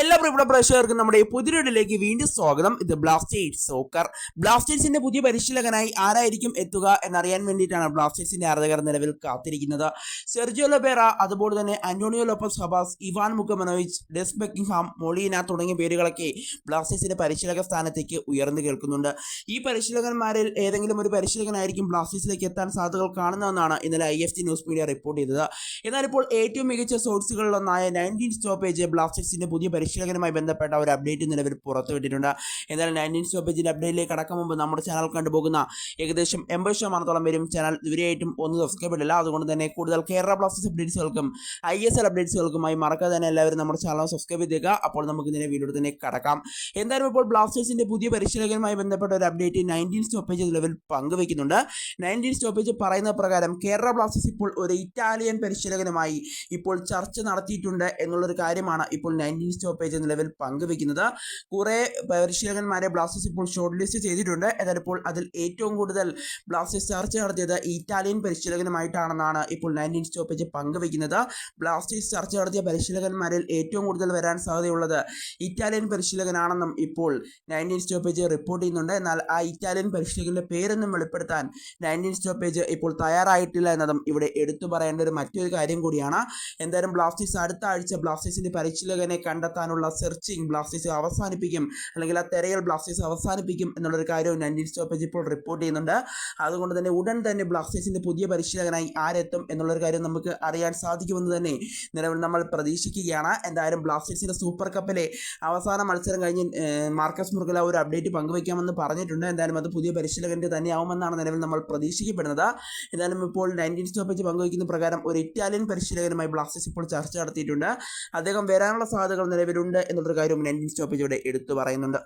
എല്ലാ പ്രിയപ്പെട്ട പ്രേക്ഷകർക്കും നമ്മുടെ ഈ പുതിയൊരിലേക്ക് വീണ്ടും സ്വാഗതം. ഇത് ബ്ലാസ്റ്റേഴ്സ് സോക്കർ ബ്ലാസ്റ്റേഴ്സിന്റെ പുതിയ പരിശീലകനായി ആരായിരിക്കും എത്തുക എന്നറിയാൻ വേണ്ടിയിട്ടാണ് ബ്ലാസ്റ്റേഴ്സിന്റെ ആരാധകർ നിലവിൽ കാത്തിരിക്കുന്നത്. സെർജിയോ ലൊബേറ അതുപോലെ തന്നെ Antonio Lopez Habas Ivan Vukomanovic Des Buckingham Molina തുടങ്ങിയ പേരുകളൊക്കെ ബ്ലാസ്റ്റേഴ്സിന്റെ പരിശീലക സ്ഥാനത്തേക്ക് ഉയർന്നു കേൾക്കുന്നുണ്ട്. ഈ പരിശീലകന്മാരിൽ ഏതെങ്കിലും ഒരു പരിശീലകനായിരിക്കും ബ്ലാസ്റ്റേഴ്സിലേക്ക് എത്താൻ സാധ്യതകൾ കാണുന്നതെന്നാണ് ഇന്നലെ I F T news media report ചെയ്തത്. എന്നാൽ ഇപ്പോൾ ഏറ്റവും മികച്ച സോഴ്സുകളിലൊന്നായ നയന്റീൻ സ്റ്റോപ്പേജ് ബ്ലാസ്റ്റേഴ്സിന്റെ പുതിയ പരിശീലകനുമായി ബന്ധപ്പെട്ട ഒരു അപ്ഡേറ്റ് നിലവിൽ പുറത്തുവിട്ടിട്ടുണ്ട് എന്നാൽ നയന്റീൻ സ്റ്റോപ്പേജിന്റെ അപ്ഡേറ്റിലേക്ക് കടക്കും മുമ്പ് നമ്മുടെ ചാനൽ കണ്ടുപോകുന്ന ഏകദേശം എൺപത് ശതമാനത്തോളം പേരും ചാനൽ ഇവരെയായിട്ടും ഒന്ന് സബ്സ്ക്രൈബ് ഇല്ല അതുകൊണ്ട് തന്നെ കൂടുതൽ കേരള ബ്ലാസ്റ്റേഴ്സ് അപ്ഡേറ്റ്സുകൾക്കും ഐ എസ് എൽ അപ്ഡേറ്റ്സുകൾക്കുമായി മറക്കാതെ തന്നെ എല്ലാവരും നമ്മുടെ ചാനൽ സബ്സ്ക്രൈബ് ചെയ്തേക്കുക അപ്പോൾ നമുക്ക് ഇതിനെ വീഡിയോ തന്നെ കടക്കാം. എന്തായാലും ഇപ്പോൾ ബ്ലാസ്റ്റേഴ്സിന്റെ പുതിയ പരിശീലകനുമായി ബന്ധപ്പെട്ട ഒരു അപ്ഡേറ്റ് നയന്റീൻ സ്റ്റോപ്പേജ് നിലവിൽ പങ്കുവെക്കുന്നുണ്ട്. നയന്റീൻ സ്റ്റോപ്പേജ് പറയുന്ന പ്രകാരം കേരള ബ്ലാസ്റ്റേഴ്സ് ഇപ്പോൾ ഒരു ഇറ്റാലിയൻ പരിശീലകനുമായി ഇപ്പോൾ ചർച്ച നടത്തിയിട്ടുണ്ട് എന്നുള്ളൊരു കാര്യമാണ് ഇപ്പോൾ നയന്റീൻ സ്റ്റോപ്പേജ് നിലവിൽ പങ്കുവെക്കുന്നത് കുറേ പരിശീലകന്മാരെ ബ്ലാസ്റ്റേഴ്സ് ഇപ്പോൾ ഷോർട്ട് ലിസ്റ്റ് ചെയ്തിട്ടുണ്ട്. എന്നാൽ ഇപ്പോൾ അതിൽ ഏറ്റവും കൂടുതൽ ബ്ലാസ്റ്റേഴ്സ് ചർച്ച നടത്തിയത് ഇറ്റാലിയൻ പരിശീലകനുമായിട്ടാണെന്നാണ് ഇപ്പോൾ നയന്റീൻ സ്റ്റോപ്പേജ് പങ്കുവെക്കുന്നത് ബ്ലാസ്റ്റേഴ്സ് ചർച്ച നടത്തിയ പരിശീലകന്മാരിൽ ഏറ്റവും കൂടുതൽ വരാൻ സാധ്യതയുള്ളത് ഇറ്റാലിയൻ പരിശീലകനാണെന്നും ഇപ്പോൾ നയന്റീൻ സ്റ്റോപ്പേജ് റിപ്പോർട്ട് ചെയ്യുന്നുണ്ട്. എന്നാൽ ആ ഇറ്റാലിയൻ പരിശീലകന്റെ പേരൊന്നും വെളിപ്പെടുത്താൻ നയന്റീൻ സ്റ്റോപ്പേജ് ഇപ്പോൾ തയ്യാറായിട്ടില്ല എന്നതും ഇവിടെ എടുത്തു പറയേണ്ട ഒരു മറ്റൊരു കാര്യം കൂടിയാണ്. എന്തായാലും ബ്ലാസ്റ്റേഴ്സ് അടുത്ത ആഴ്ച ബ്ലാസ്റ്റേഴ്സിന്റെ പരിശീലകനെ കണ്ടെത്താനുള്ള സെർച്ചിങ് ബ്ലാസ്റ്റേഴ്സ് അവസാനിപ്പിക്കും. അല്ലെങ്കിൽ ആ തെരയൽ ബ്ലാസ്റ്റേഴ്സ് അവസാനിപ്പിക്കും എന്നുള്ളൊരു കാര്യവും നയന്റീൻ സ്റ്റോപ്പേജ് ഇപ്പോൾ റിപ്പോർട്ട് ചെയ്യുന്നുണ്ട്. അതുകൊണ്ട് തന്നെ ഉടൻ തന്നെ ബ്ലാസ്റ്റേഴ്സിന്റെ പുതിയ പരിശീലകനായി ആരെത്തും എന്നുള്ളൊരു കാര്യം നമുക്ക് അറിയാൻ സാധിക്കുമെന്ന് തന്നെ നിലവിൽ നമ്മൾ പ്രതീക്ഷിക്കുകയാണ്. എന്തായാലും ബ്ലാസ്റ്റേഴ്സിന്റെ സൂപ്പർ കപ്പിലെ അവസാന മത്സരം കഴിഞ്ഞ് മാർക്കസ് മുർഗല ഒരു അപ്ഡേറ്റ് പങ്കുവയ്ക്കാമെന്ന് പറഞ്ഞിട്ടുണ്ട്. എന്തായാലും അത് പുതിയ പരിശീലകന്റെ തന്നെയാവുമെന്നാണ് നിലവിൽ നമ്മൾ പ്രതീക്ഷിക്കപ്പെടുന്നത്. എന്തായാലും ഇപ്പോൾ നയന്റീൻ സ്റ്റോപ്പേജ് പങ്കുവയ്ക്കുന്ന പ്രകാരം ഒരു ഇറ്റാലിയൻ പരിശീലകനുമായി ബ്ലാസ്റ്റേഴ്സ് ഇപ്പോൾ ചർച്ച നടത്തിയിട്ടുണ്ട്. അദ്ദേഹം വരാനുള്ള സാധ്യതകൾ നിലവിലുണ്ട് എന്നുള്ളൊരു കാര്യം നയന്റീൻ സ്റ്റോപ്പേജ് ഇവിടെ എടുത്തു പറയുന്നുണ്ട്.